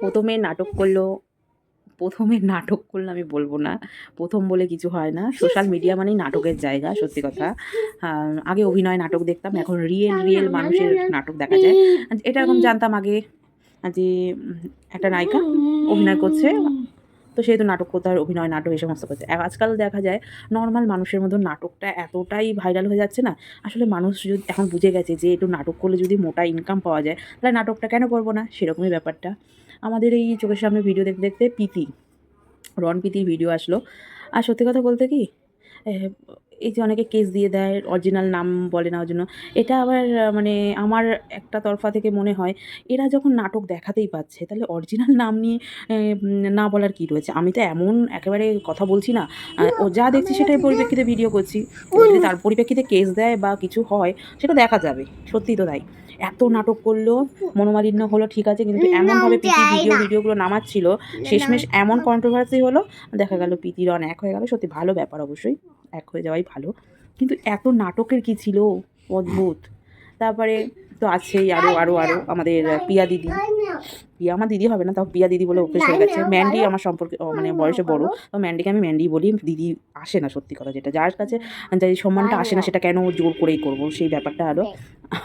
প্রথমে নাটক করল, প্রথমে নাটক করলে আমি বলব না, প্রথম বলে কিছু হয় না। সোশ্যাল মিডিয়া মানেই নাটকের জায়গা, সত্যি কথা। আগে অভিনয় নাটক দেখতাম, এখন রিয়েল রিয়েল মানুষের নাটক দেখা যায়। এটা এরকম জানতাম আগে, যে একটা নায়িকা অভিনয় করছে। তো সেহেতু নাটক অভিনয়, নাটক এই সমস্ত করছে আজকাল দেখা যায় নর্মাল মানুষের মধ্যে নাটকটা এতটাই ভাইরাল হয়ে যাচ্ছে না, আসলে মানুষ যদি এখন বুঝে গেছে যে একটু নাটক করলে যদি মোটা ইনকাম পাওয়া যায়, তাহলে নাটকটা কেন করব না? সেরকমই ব্যাপারটা। আমাদের এই চোখের সামনে ভিডিও দেখতে দেখতে প্রীতি রন প্রীতির ভিডিও আসলো। আর সত্যি কথা বলতে কি এই যে অনেকে কেস দিয়ে দেয় অরিজিনাল নাম বলে না ওর জন্য। এটা আবার মানে আমার একটা তরফা থেকে মনে হয় এরা যখন নাটক দেখাতেই পাচ্ছে তাহলে অরিজিনাল নাম নিয়ে না বলার কি রয়েছে? আমি তো এমন একেবারে কথা বলছি না। ও যা দেখছি সেটাই পরিপ্রেক্ষিতে ভিডিও করছি। তার পরিপ্রেক্ষিতে কেস দেয় বা কিছু হয় সেটা দেখা যাবে। সত্যি তো তাই। এত নাটক করল মনোমালিন্য হলো ঠিক আছে কিন্তু এমনভাবে প্রীতি ভিডিও ভিডিওগুলো নামাচ্ছিল শেষমেশ এমন কন্ট্রোভার্সি হলো দেখা গেল প্রীতির অন এক হয়ে গেল সত্যি ভালো ব্যাপার অবশ্যই এক হয়ে যাওয়াই ভালো। কিন্তু এত নাটকের কি ছিল অদ্ভুত। তারপরে তো আছেই আরও আরও আরও আমাদের পিয়া দিদি। পিয়া আমার দিদি হবে না তাও পিয়া দিদি বলে অভ্যেস হয়ে গেছে। ম্যান্ডি আমার সম্পর্কে মানে বয়সে বড় তো ম্যান্ডিকে আমি ম্যান্ডি বলি দিদি আসে না সত্যি কথা যেটা। যার কাছে যে সম্মানটা আসে না সেটা কেন জোর করেই করব? সেই ব্যাপারটা হলো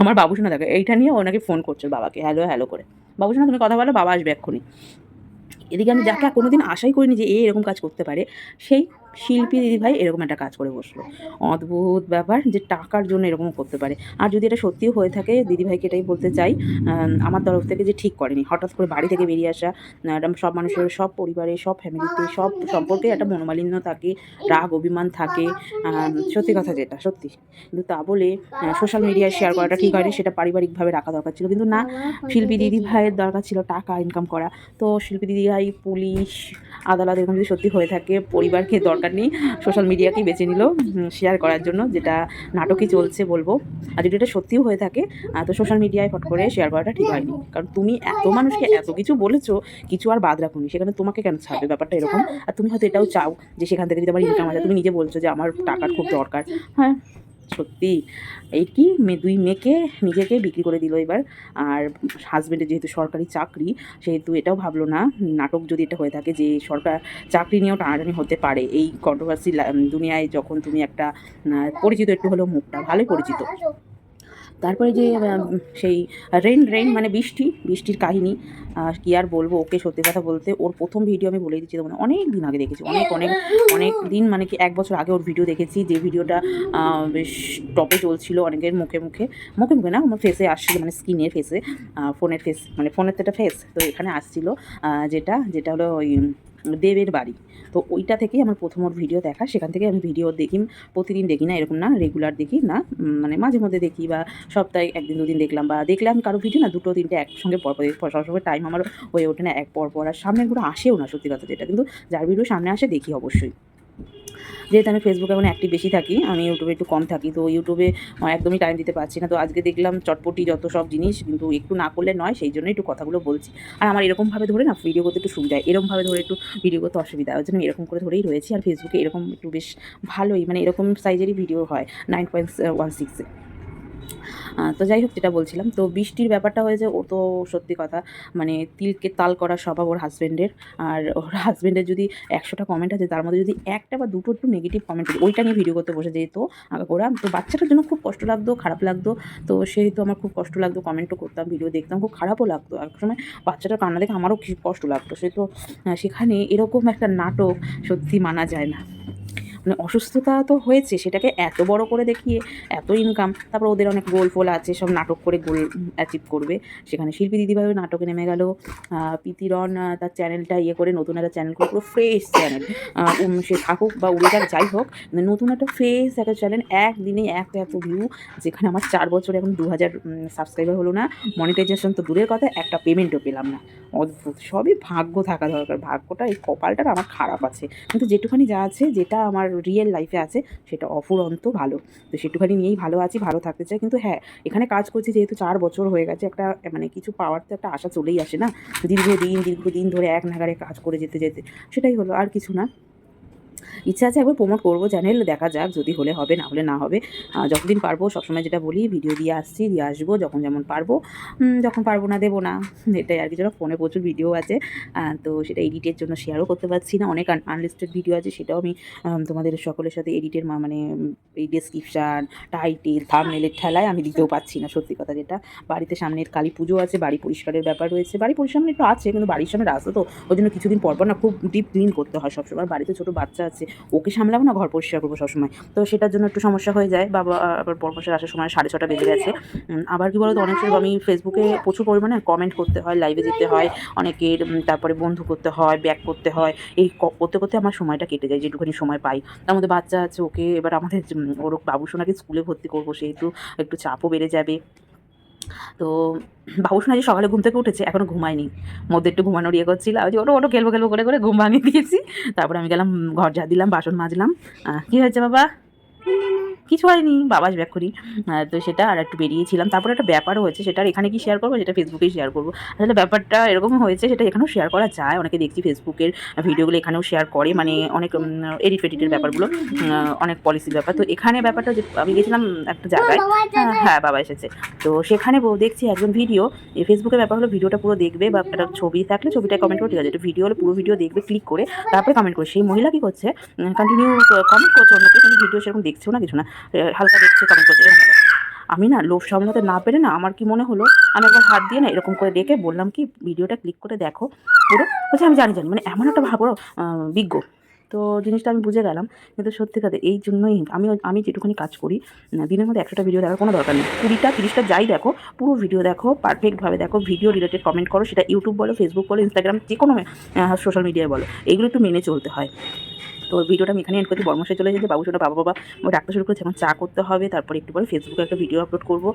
আমার বাবুসোনা দেখে এইটা নিয়ে ওনাকে ফোন করছে বাবাকে। হ্যালো হ্যালো করে। বাবুসোনা তুমি কথা বলো বাবা আসবে এক্ষুনি। এদিকে আমি যাকে কোনোদিন আশাই করিনি যে এ এরকম কাজ করতে পারে সেই শিল্পী দিদিভাই এরকম একটা কাজ করে বসল। অদ্ভুত ব্যাপার যে টাকার জন্য এরকম করতে পারে। আর যদি এটা সত্যিও হয়ে থাকে, দিদিভাইকে এটাই বলতে চাই আমার তরফ থেকে যে ঠিক করেনি, হঠাৎ করে বাড়ি থেকে বেরিয়ে আসা সব মানুষের, সব পরিবারে, সব ফ্যামিলিতে, সব সম্পর্কে একটা মনোমালিন্য থাকে, রাগ, অভিমান থাকে সত্যি কথা যেটা, সত্যি। কিন্তু তা বলে সোশ্যাল মিডিয়ায় শেয়ার করাটা ঠিক হয়নি, সেটা পারিবারিকভাবে রাখা দরকার ছিল। কিন্তু না, শিল্পী দিদি ভাইয়ের দরকার ছিল টাকা ইনকাম করা। তো শিল্পী দিদি ভাই পুলিশ, আদালত, এরকম যদি সত্যি হয়ে থাকে, পরিবারকে দরকার নেই সোশ্যাল মিডিয়াকেই বেছে নিল শেয়ার করার জন্য, যেটা নাটকই চলছে বলব। আর যদি এটা সত্যিও হয়ে থাকে তো সোশ্যাল মিডিয়ায় ফট করে শেয়ার করাটা ঠিক হয়নি। কারণ তুমি এত মানুষকে এত কিছু বলেছ, কিছু আর বাদ রাখুনি সেখানে তোমাকে কেন ছাড়বে? ব্যাপারটা এরকম। আর তুমি হয়তো এটাও চাও যে সেখান থেকে যদি আমার ইনকাম আছে তুমি নিজে বলছো যে আমার টাকার খুব দরকার। হ্যাঁ সত্যি, এই কি দুই মেয়েকে, নিজেকে বিক্রি করে দিল এবার। আর হাজব্যান্ডের যেহেতু সরকারি চাকরি, সেহেতু এটাও ভাবলো না, নাটক যদি এটা হয়ে থাকে যে সরকার চাকরি নিয়েও টানাটানি হতে পারে। এই কন্ট্রোভার্সি দুনিয়ায় যখন তুমি একটা পরিচিত একটু হলেও মুখটা ভালোই পরিচিত। তারপরে যে সেই রেন রেন মানে বৃষ্টি, বৃষ্টির কাহিনী কি আর বলব ওকে সত্যি কথা বলতে, ওর প্রথম ভিডিও আমি বলেই দিচ্ছি মানে অনেক দিন আগে দেখেছি, অনেক অনেক অনেক দিন মানে কি এক বছর আগে ওর ভিডিও দেখেছি, যে ভিডিওটা বেশ টপে চলছিল অনেকের মুখে মুখে মুখে মুখে না, আমার ফেসে আসছিল মানে স্কিনের ফেসে ফোনের ফেস মানে ফোনের তো একটা ফেস তো এখানে আসছিল যেটা যেটা হলো ওই দেবের বাড়ি। তো ওইটা থেকেই আমার প্রথম ওর ভিডিও দেখা। সেখান থেকে আমি ভিডিও দেখি, প্রতিদিন দেখি না, এরকম না রেগুলার দেখি না মানে মাঝে মধ্যে দেখি বা সপ্তাহে একদিন, দুদিন দেখলাম বা দেখলাম কারও ভিডিও না, দুটো, তিনটে একসঙ্গে পরপর। সবসময় টাইম আমার হয়ে ওঠে না, এক পরপর পর আর সামনেগুলো আসেও না সত্যি কথা যেটা। কিন্তু যার ভিডিও সামনে আসে, দেখি অবশ্যই। যেহেতু আমি ফেসবুকে এখন অ্যাক্টিভ বেশি থাকি, আমি ইউটিউবে একটু কম থাকি, তো ইউটিউবে একদমই টাইম দিতে পারছি না। তো আজকে দেখলাম চটপটি যত সব জিনিস, কিন্তু একটু না করলে নয়, সেই জন্যই একটু কথাগুলো বলছি। আর আমার এরকমভাবে ধরে না ভিডিও করতে একটু সুবিধা এরকমভাবে ধরে একটু ভিডিও করতে অসুবিধা ওই জন্য এরকম করে ধরেই রয়েছি। আর ফেসবুকে এরকম একটু বেশ ভালোই মানে এরকম সাইজেরই ভিডিও হয় নাইন পয়েন্ট ওয়ান সিক্সে তো যাই হোক যেটা বলছিলাম, তো বৃষ্টির ব্যাপারটা হয়েছে, ও তো সত্যি কথা মানে তিলকে তাল করা স্বভাব ওর হাজব্যান্ডের আর ওর হাজব্যান্ডের যদি একশোটা কমেন্ট আছে, তার মধ্যে যদি একটা বা দুটো একটু নেগেটিভ কমেন্ট ওইটা নিয়ে ভিডিও করতে বসে যেত ওরা তো বাচ্চাটার জন্য খুব কষ্ট লাগতো, খারাপ লাগতো। তো সেহেতু আমার খুব কষ্ট লাগতো কমেন্টও করতাম ভিডিও দেখতাম, খুব খারাপও লাগতো। এক সময় বাচ্চাটার কান্না দেখে আমারও কষ্ট লাগতো। সে তো সেখানে এরকম একটা নাটক সত্যি মানা যায় না। মানে অসুস্থতা তো হয়েছে, সেটাকে এত বড় করে দেখিয়ে এত ইনকাম তারপর ওদের অনেক গোল ফোল আছে, সব নাটক করে গোল অ্যাচিভ করবে। সেখানে শিল্পী দিদিভাইও নাটকে নেমে গেল প্রীতিরন তার চ্যানেলটা ইয়ে করে নতুন একটা চ্যানেল করে, পুরো ফ্রেশ চ্যানেল সে থাকুক বা উড়ে যাক, যাই হোক মানে নতুন একটা ফ্রেশ একটা চ্যানেল একদিনে এত এত ভিউ যেখানে আমার চার বছর এখন দু হাজার সাবস্ক্রাইবার হলো না মনিটাইজেশন তো দূরের কথা, একটা পেমেন্টও পেলাম না। অদ্ভুত, সবই ভাগ্য থাকা দরকার, ভাগ্যটা এই কপালটার আমার খারাপ আছে। কিন্তু যেটুখানি যা আছে, যেটা আমার রিয়েল লাইফে আছে, সেটা অফুরন্ত ভালো। তো সেটুখানি নিয়েই ভালো আছি, ভালো থাকতে চাই। কিন্তু হ্যাঁ এখানে কাজ করছি যেহেতু চার বছর হয়ে গেছে, একটা মানে কিছু পাওয়ার তো একটা আশা চলেই আসে না। দীর্ঘদিন দীর্ঘদিন ধরে এক নাগারে কাজ করে যেতে যেতে, সেটাই হলো, আর কিছু না। ইচ্ছা আছে একবার প্রমোট করব চ্যানেল দেখা যাক যদি হলে হবে, না হলে না হবে। যতদিন পারব, সবসময় যেটা বলি ভিডিও দিয়ে আসছি, দিয়ে আসব, যখন যেমন পারব। যখন পারব না, দেবো না। এটাই আর কি, যেন ফোনে প্রচুর ভিডিও আছে। তো সেটা এডিটের জন্য শেয়ারও করতে পারছি না। অনেক আনলিস্টেড ভিডিও আছে, সেটাও আমি তোমাদের সকলের সাথে এডিটের মানে এই ডেসক্রিপশান টাইটেল থামনেলের ঠেলায় আমি দিতেও পারছি না, সত্যি কথা যেটা। বাড়িতে সামনের কালী পুজো আছে, বাড়ি পরিষ্কারের ব্যাপার রয়েছে। বাড়ি পরিষ্কার মানে একটু আছে, কিন্তু বাড়ির সামনে রাস্তা তো, ওই জন্য কিছুদিন পর পর না খুব ডিপ ক্লিন করতে হয় সবসময়। বাড়িতে ছোটো বাচ্চা আছে ওকে সামলাবো না, ঘর পরিষ্কার করব সবসময়। তো সেটার জন্য একটু সমস্যা হয়ে যায়। বাবা আবার পরমাসের আসার সময় সাড়ে ছটা বেজে গেছে। আবার কি বলতো, অনেক সময় আমি ফেসবুকে প্রচুর পরিমাণে কমেন্ট করতে হয় লাইভে যেতে হয়, অনেকের তারপরে বন্ধু করতে হয় ব্যাক করতে হয়। এই করতে করতে আমার সময়টা কেটে যায় যেটুখানি সময় পাই। তার মধ্যে বাচ্চা আছে, ওকে এবার আমাদের ওর বাবু সোনাকে স্কুলে ভর্তি করব, সেহেতু একটু চাপও বেড়ে যাবে। তো বাবু শোনা যে সকালে ঘুম থেকে উঠেছে এখনও ঘুমায়নি। মধ্যে একটু ঘুমানোর ইয়ে করছিল, আমি ওটো ওটো খেলব খেলব, করে করে, ঘুম ভাঙিয়ে দিয়েছি। তারপরে আমি গেলাম ঘর ঝাড় দিলাম, বাসন মাজলাম। কী হয়েছে বাবা? কিছু হয়নি বাবা ব্যাক করি তো সেটা আর একটু বেরিয়েছিলাম। তারপরে একটা ব্যাপারও হয়েছে সেটা এখানে কি শেয়ার করব? যেটা ফেসবুকেই শেয়ার করব। আসলে ব্যাপারটা এরকম হয়েছে সেটা এখানেও শেয়ার করা যায়। অনেকে দেখছি ফেসবুকের ভিডিওগুলো এখানেও শেয়ার করে। মানে অনেক এডিট ফেডিটের ব্যাপারগুলো অনেক পলিসির ব্যাপার। তো এখানে ব্যাপারটা যে আমি গেছিলাম একটা জায়গায়। হ্যাঁ, হ্যাঁ বাবা এসেছে। তো সেখানে দেখছি একজন ভিডিও এই ফেসবুকের ব্যাপার হলো ভিডিওটা পুরো দেখবে বা একটা ছবি থাকলে ছবিটা কমেন্ট করে ঠিক আছে। ভিডিও হলে পুরো ভিডিও দেখবে ক্লিক করে তারপরে কমেন্ট করে। সেই মহিলা কি করছে কন্টিনিউ কমেন্ট করছে অন্যকে কিন্তু ভিডিও সেরকম দেখছেও না কিছু না। হালকা দেখছে কমেন্ট করছে এরকম। আমি না লোভ সামলাতে না পেরে না, আমার কি মনে হলো, আমি একবার হাত দিয়ে না এরকম করে ডেকে বললাম কি, ভিডিওটা ক্লিক করে দেখো, পুরো, বলছে, আমি জানি জানি মানে এমন একটা ভাবো বিজ্ঞ তো জিনিসটা আমি বুঝে গেলাম, কিন্তু সত্যি কথা, এই জন্যই আমি আমি যেটুকুনি কাজ করি দিনের মধ্যে একশোটা ভিডিও দেখার কোনো দরকার নেই কুড়িটা, তিরিশটা যাই দেখো, পুরো ভিডিও দেখো পারফেক্টভাবে দেখো ভিডিও রিলেটেড কমেন্ট করো, সেটা ইউটিউব বলো ফেসবুক বলো ইনস্টাগ্রাম যে কোনো সোশ্যাল মিডিয়ায় বলো, এগুলো একটু মেনে চলতে হয় তো ভিডিওটা আমি এখানে এন্ড করছি। বর্মশে চলে যেতে বাবু ছোটো বাবা বাবা। ডাকতে শুরু করেছে, এখন চা করতে হবে। তারপরে একটু পরে ফেসবুকে একটা ভিডিও আপলোড করব।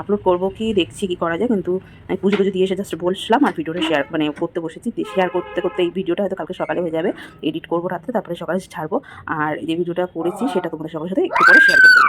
আপলোড করব কি, দেখছি কি করা যায়। কিন্তু আমি পুজো পুজো দিয়ে এসে জাস্ট বলছিলাম, আর ভিডিওটা শেয়ার মানে করতে বসেছি। শেয়ার করতে করতে এই ভিডিওটা হয়তো কালকে সকালে হয়ে যাবে। এডিট করব রাত্রে, তারপরে সকালে ছাড়বো। আর যে ভিডিওটা করেছি, সেটা তোমাদের সবার সাথে একটু করে শেয়ার করতে